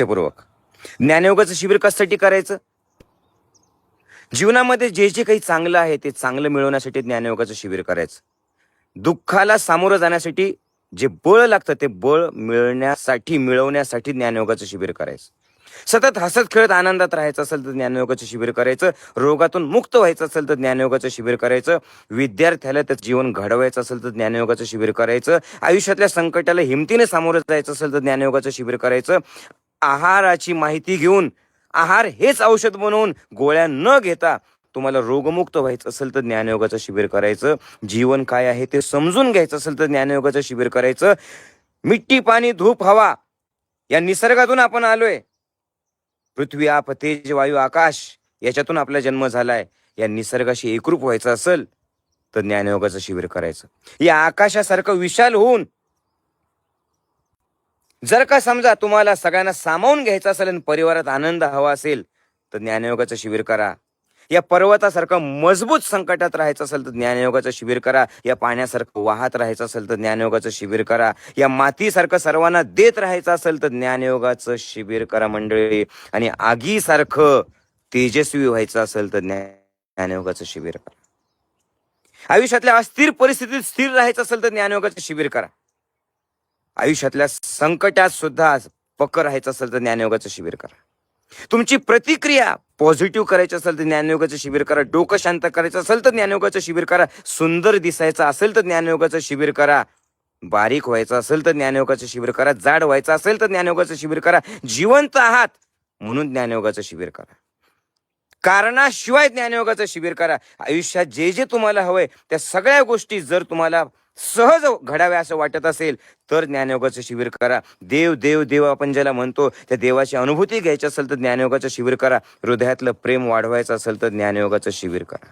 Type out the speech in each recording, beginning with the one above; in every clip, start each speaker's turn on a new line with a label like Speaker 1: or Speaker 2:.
Speaker 1: लक्षपूर्वक ज्ञानयोगाचं शिबिर कशासाठी करायचं? जीवनामध्ये जे जे काही चांगलं आहे ते चांगलं मिळवण्यासाठी ज्ञानयोगाचं शिबिर करायचं. दुःखाला सामोरं जाण्यासाठी जे बळ लागतं ते बळ मिळण्यासाठी मिळवण्यासाठी ज्ञानयोगाचं शिबिर करायचं. सतत हसत खेळत आनंदात राहायचं असेल तर ज्ञानयोगाचं शिबिर करायचं. रोगातून मुक्त व्हायचं असेल तर ज्ञानयोगाचं शिबिर करायचं. विद्यार्थ्याला त्याचं जीवन घडवायचं असेल तर ज्ञानयोगाचं शिबिर करायचं. आयुष्यातल्या संकटाला हिमतीने सामोरं जायचं असेल तर ज्ञानयोगाचं शिबिर करायचं. आहाराची माहिती घेऊन आहार हेच औषध बनवून गोळ्या न घेता तुम्हाला रोगमुक्त व्हायचं असेल तर ज्ञानयोगाचं शिबिर करायचं. जीवन काय आहे ते समजून घ्यायचं असेल तर ज्ञानयोगाचं शिबिर करायचं. मिट्टी पाणी धूप हवा या निसर्गातून आपण आलोय. पृथ्वी आप तेज वायू आकाश याच्यातून आपला जन्म झालाय. या निसर्गाशी एकरूप व्हायचं असेल तर ज्ञानयोगाचं शिबिर करायचं. या आकाशासारखं विशाल होऊन जर का समजा तुम्हाला सगळ्यांना सामावून घ्यायचं असेल आणि परिवारात आनंद हवा असेल तर ज्ञानयोगाचं शिबिर करा. या पर्वतासारखं मजबूत संकटात राहायचं असेल तर ज्ञानयोगाचं शिबिर करा. या पाण्यासारखं वाहत राहायचं असेल तर ज्ञानयोगाचं शिबिर करा. या मातीसारखं सर्वांना देत राहायचं असेल तर ज्ञानयोगाचं शिबिर करा मंडळी. आणि आगीसारखं तेजस्वी व्हायचं असेल तर ज्ञा- ज्ञानयोगाचं शिबिर करा. आयुष्यातल्या अस्थिर परिस्थितीत स्थिर राहायचं असेल तर ज्ञानयोगाचं शिबिर करा. आयुष्यातल्या संकटात सुद्धा पक्क राहायचं असेल तर ज्ञानयोगाचं शिबिर करा. तुमची प्रतिक्रिया पॉझिटिव्ह करायची असेल तर ज्ञानयोगाचं शिबिर करा. डोकं शांत करायचं असेल तर ज्ञानयोगाचं शिबिर करा. सुंदर दिसायचं असेल तर ज्ञानयोगाचं शिबिर करा. बारीक व्हायचं असेल तर ज्ञानयोगाचं शिबिर करा. जाड व्हायचं असेल तर ज्ञानयोगाचं शिबिर करा. जिवंत आहात म्हणून ज्ञानयोगाचं शिबिर करा. कारणाशिवाय ज्ञानयोगाचं शिबिर करा. आयुष्यात जे जे तुम्हाला हवंय त्या सगळ्या गोष्टी जर तुम्हाला सहज घडाव्या असं वाटत असेल तर ज्ञानयोगाचं शिबिर करा. देव देव देव आपण ज्याला म्हणतो त्या देवाची अनुभूती घ्यायची असेल तर ज्ञानयोगाचं शिबिर करा. हृदयातलं प्रेम वाढवायचं असेल तर ज्ञानयोगाचं शिबिर करा.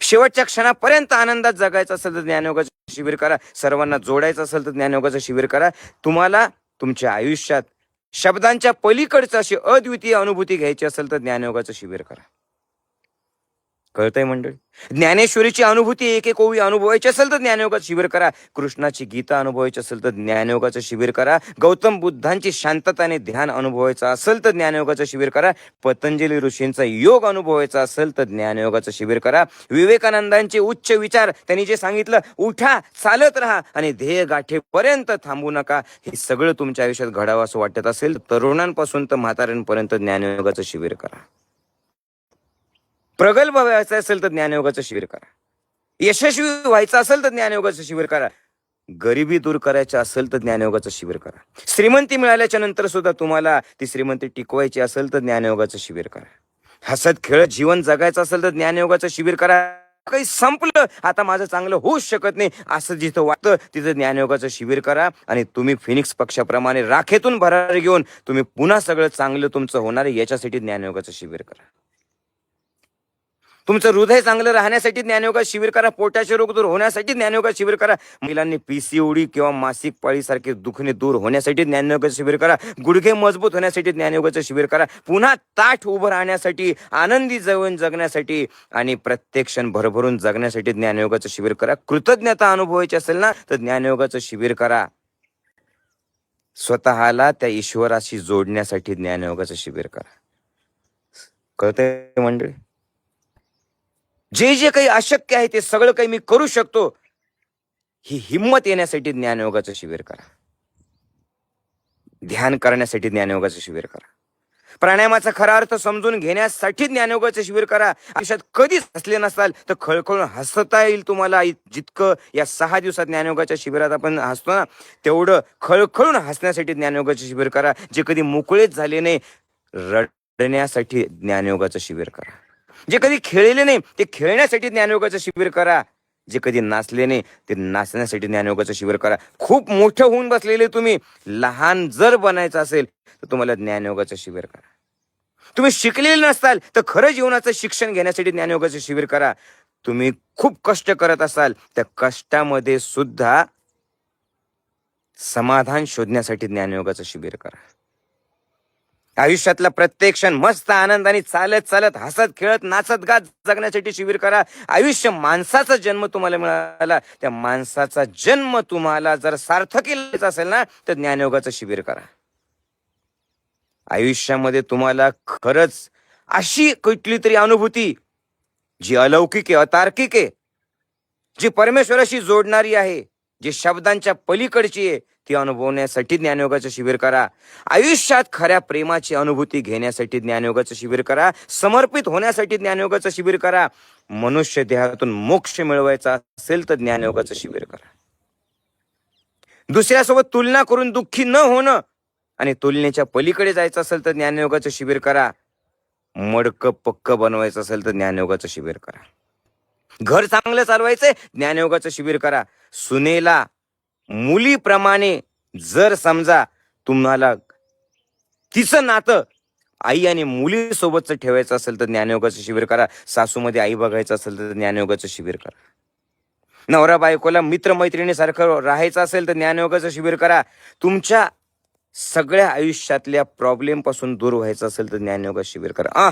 Speaker 1: शेवटच्या क्षणापर्यंत आनंदात जगायचं असेल तर ज्ञानयोगाचं शिबिर करा. सर्वांना जोडायचं असेल तर ज्ञानयोगाचं शिबिर करा. तुम्हाला तुमच्या आयुष्यात शब्दांच्या पलीकडचं अशी अद्वितीय अनुभूती घ्यायची असेल तर ज्ञानयोगाचं शिबिर करा. कळतंय मंडळी? ज्ञानेश्वरीची अनुभूती एक एक ओवी अनुभवायची असेल तर ज्ञानयोगाचं शिबिर करा. कृष्णाची गीता अनुभवायची असेल तर ज्ञानयोगाचं शिबिर करा. गौतम बुद्धांची शांतता आणि ध्यान अनुभवायचं असेल तर ज्ञानयोगाचं शिबिर करा. पतंजली ऋषींचा योग अनुभवायचा असेल तर ज्ञानयोगाचं शिबिर करा. विवेकानंदांचे उच्च विचार त्यांनी जे सांगितलं उठा चालत राहा आणि ध्येय गाठेपर्यंत थांबू नका. हे सगळं तुमच्या आयुष्यात घडावं असं वाटत असेल तरुणांपासून तर म्हाताऱ्यांपर्यंत ज्ञानयोगाचं शिबिर करा. प्रगल्भ व्हायचं असेल तर ज्ञानयोगाचं शिबिर करा. यशस्वी व्हायचं असेल तर ज्ञानयोगाचं शिबिर करा. गरिबी दूर करायचं असेल तर ज्ञानयोगाचं शिबिर करा. श्रीमंती मिळाल्याच्या नंतर सुद्धा तुम्हाला ती श्रीमंती टिकवायची असेल तर ज्ञानयोगाचं शिबिर करा. हसत खेळत जीवन जगायचं असेल तर ज्ञानयोगाचं शिबिर करा. काही संपलं आता माझं चांगलं होऊच शकत नाही असं जिथं वाटतं तिथं ज्ञानयोगाचं शिबिर करा आणि तुम्ही फिनिक्स पक्षाप्रमाणे राखेतून भरारी घेऊन तुम्ही पुन्हा सगळं चांगलं तुमचं होणार याच्यासाठी ज्ञानयोगाचं शिबिर करा. तुमचं हृदय चांगलं राहण्यासाठी ज्ञानयोगा शिबिर करा. पोटाचे रोग दूर होण्यासाठी ज्ञानयोगा शिबिर करा. महिलांनी पीसीओडी किंवा मासिक पाळीसारखे दुखणे दूर होण्यासाठी ज्ञानयोगाचं शिबिर करा. गुडघे मजबूत होण्यासाठी ज्ञानयोगाचं शिबिर करा. पुन्हा ताठ उभं राहण्यासाठी आनंदी जीवन जगण्यासाठी आणि प्रत्येक क्षण भरभरून जगण्यासाठी ज्ञानयोगाचं शिबिर करा. कृतज्ञता अनुभवायची असेल ना तर ज्ञानयोगाचं शिबिर करा. स्वतःला त्या ईश्वराशी जोडण्यासाठी ज्ञानयोगाचं शिबिर करा. कळतंय मंडळी? जे जे काही अशक्य आहे ते सगळं काही मी करू शकतो. ही हिंमत येण्यासाठी ज्ञानयोगाचं शिबिर करा. ध्यान करण्यासाठी ज्ञानयोगाचं शिबिर करा. प्राणायामाचा खरा अर्थ समजून घेण्यासाठी ज्ञानयोगाचं शिबिर करा. आयुष्यात कधीच हसले नसाल तर खळखळून हसता येईल तुम्हाला. जितकं या सहा दिवसात ज्ञानयोगाच्या शिबिरात आपण हसतो ना तेवढं खळखळून हसण्यासाठी ज्ञानयोगाचं शिबिर करा. जे कधी मोकळेच झाले नाही रडण्यासाठी ज्ञानयोगाचं शिबिर करा. जे कधी खेळले नाही ते खेळण्यासाठी ज्ञानयोगाचं शिबिर करा. जे कधी नाचले नाही ते नाचण्यासाठी ज्ञानयोगाचं शिबिर करा. खूप मोठं होऊन बसलेले तुम्ही. लहान जर बनायचं असेल तर तुम्हाला ज्ञानयोगाचं शिबिर करा. तुम्ही शिकलेले नसताल तर खरं जीवनाचं शिक्षण घेण्यासाठी ज्ञानयोगाचं शिबिर करा. तुम्ही खूप कष्ट करत असाल त्या कष्टामध्ये सुद्धा समाधान शोधण्यासाठी ज्ञानयोगाचं शिबिर करा. आयुष्यातला प्रत्येक क्षण मस्त आनंदाने चालत चालत हसत खेळत नाचत गात जगण्यासाठी शिबिर करा. आयुष्य माणसाचा जन्म तुम्हाला मिळाला. त्या माणसाचा जन्म तुम्हाला जर सार्थकी असेल ना तर ज्ञानयोगाचं शिबिर करा. आयुष्यामध्ये तुम्हाला खरंच अशी कुठली तरी अनुभूती जी अलौकिक आहे अतार्किक आहे जी परमेश्वराशी जोडणारी आहे जी शब्दांच्या पलीकडची आहे ती अनुभवण्यासाठी ज्ञानयोगाचं शिबिर करा. आयुष्यात खऱ्या प्रेमाची अनुभूती घेण्यासाठी ज्ञानयोगाचं शिबिर करा. समर्पित होण्यासाठी ज्ञानयोगाचं शिबिर करा. मनुष्य देहातून मोक्ष मिळवायचा असेल तर ज्ञानयोगाचं शिबिर करा. दुसऱ्यासोबत तुलना करून दुःखी न होणं आणि तुलनेच्या पलीकडे जायचं असेल तर ज्ञानयोगाचं शिबिर करा. मडक पक्क बनवायचं असेल तर ज्ञानयोगाचं शिबिर करा. घर चांगलं चालवायचंय ज्ञानयोगाचं शिबिर करा. सुनेला मुलीप्रमाणे जर समजा तुम्हाला तिचं नातं आई आणि मुलीसोबतचं ठेवायचं असेल तर ज्ञानयोगाचं शिबिर करा. सासूमध्ये आई बघायचं असेल तर ज्ञानयोगाचं शिबिर करा. नवरा बायकोला मित्रमैत्रिणीसारखं राहायचं असेल तर ज्ञानयोगाचं शिबिर करा. तुमच्या सगळ्या आयुष्यातल्या प्रॉब्लेमपासून दूर व्हायचं असेल तर ज्ञानयोगा शिबिर करा. आ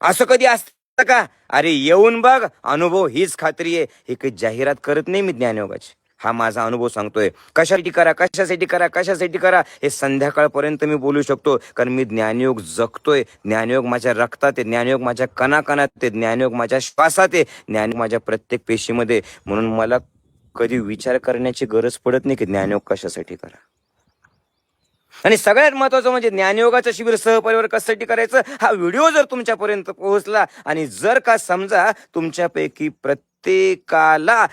Speaker 1: असं कधी असतं का? अरे येऊन बघ अनुभव हीच खात्री आहे. हे काही जाहिरात करत नाही मी ज्ञानयोगाची. हा माझा अनुभव सांगतोय. कशासाठी करा कशासाठी करा कशासाठी करा हे संध्याकाळपर्यंत मी बोलू शकतो. कारण मी ज्ञानयोग जगतोय. ज्ञानयोग माझ्या रक्तात आहे. ज्ञानयोग माझ्या कणाकणात आहे. ज्ञानयोग माझ्या श्वासात आहे. ज्ञानयोग माझ्या प्रत्येक पेशीमध्ये म्हणून मला कधी विचार करण्याची गरज पडत नाही की ज्ञानयोग कशासाठी करा. आणि सगळ्यात महत्वाचं म्हणजे ज्ञानयोगाचं शिबिर सहपरिवार कशासाठी करायचं? हा व्हिडिओ जर तुमच्यापर्यंत पोहोचला आणि जर का समजा तुमच्यापैकी प्रत्येकाला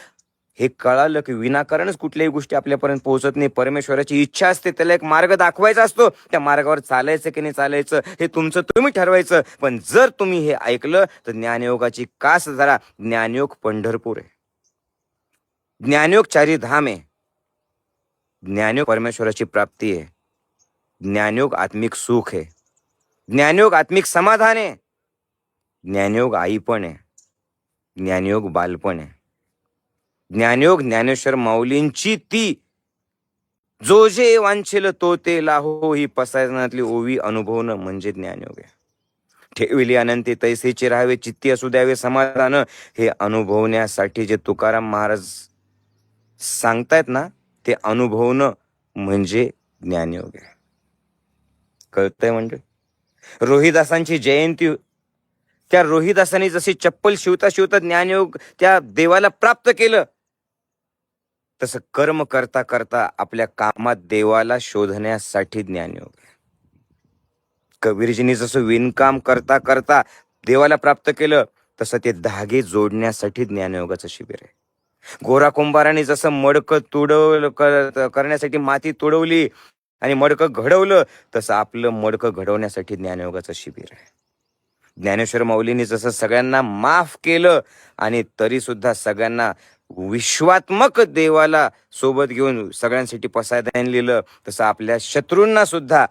Speaker 1: हे कळालं की विनाकारणच कुठल्याही गोष्टी आपल्यापर्यंत पोहोचत नाही. परमेश्वराची इच्छा असते त्याला एक मार्ग दाखवायचा असतो. त्या मार्गावर चालायचं की नाही चालायचं हे तुमचं तुम्ही ठरवायचं. पण जर तुम्ही हे ऐकलं तर ज्ञानयोगाची कास जरा ज्ञानयोग पंढरपूर आहे. ज्ञानयोग चारी धाम आहे. ज्ञानयोग परमेश्वराची प्राप्ती आहे. ज्ञानयोग आत्मिक सुख आहे. ज्ञानयोग आत्मिक समाधान आहे. ज्ञानयोग आईपण आहे. ज्ञानयोग बालपण आहे. ज्ञानयोग ज्ञानेश्वर माऊलींची ती. जो जे वांछेल तो ते लाहो. ही पसायनातली ओवी अनुभवणं म्हणजे ज्ञानयोग. आहे ठेविली अनंती तैसेचे राहावे चित्ती असू द्यावे समाधान. हे अनुभवण्यासाठी जे तुकाराम महाराज सांगतायत ना ते अनुभवणं म्हणजे ज्ञानयोग. आहे कळतंय म्हणजे? रोहिदासांची जयंती त्या रोहिदासांनी जशी चप्पल शिवता शिवता ज्ञानयोग त्या देवाला प्राप्त केलं तसं कर्म करता करता आपल्या कामात देवाला शोधण्यासाठी ज्ञानयोग हो आहे कबीरजींनी जसं विणकाम करता करता देवाला प्राप्त केलं तसं ते धागे जोडण्यासाठी ज्ञानयोगाचं हो शिबिर आहे. गोरा कुंभाराने जसं मडकं तुडवलं कर- करण्यासाठी माती तुडवली आणि मडकं घडवलं तसं आपलं मडकं घडवण्यासाठी ज्ञानयोगाचं हो शिबिर आहे. ज्ञानेश्वर माऊलीने जसं सगळ्यांना माफ केलं आणि तरी सुद्धा सगळ्यांना विश्वात्मक देवाला सोबत घेऊन सगळ्यांसाठी पसायदान लिहिलं तसं आपल्या शत्रूंना सुद्धा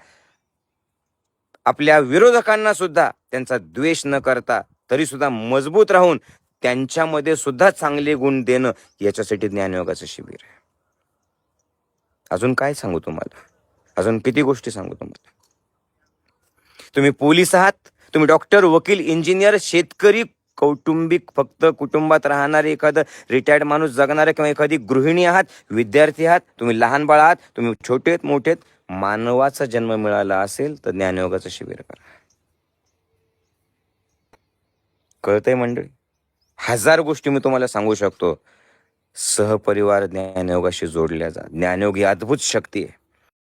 Speaker 1: आपल्या विरोधकांना सुद्धा त्यांचा द्वेष न करता तरी सुद्धा मजबूत राहून त्यांच्यामध्ये सुद्धा चांगले गुण देणं याच्यासाठी ज्ञानयोगाचं शिबिर आहे. अजून काय सांगू तुम्हाला? अजून किती गोष्टी सांगू तुम्हाला? तुम्ही पोलीस आहात तुम्ही डॉक्टर वकील इंजिनियर शेतकरी कौटुंबिक फक्त कुटुंबात राहणारे एखादं रिटायर्ड माणूस जगणारे किंवा एखादी गृहिणी आहात विद्यार्थी आहात तुम्ही लहान बाळ आहात तुम्ही छोटे आहेत मोठे आहेत मानवाचा जन्म मिळाला असेल तर ज्ञानयोगाचं शिबिर करा. कळतंय मंडळी? हजार गोष्टी मी तुम्हाला सांगू शकतो. सहपरिवार ज्ञानयोगाशी जोडल्या जा. ज्ञानयोग ही अद्भुत शक्ती आहे.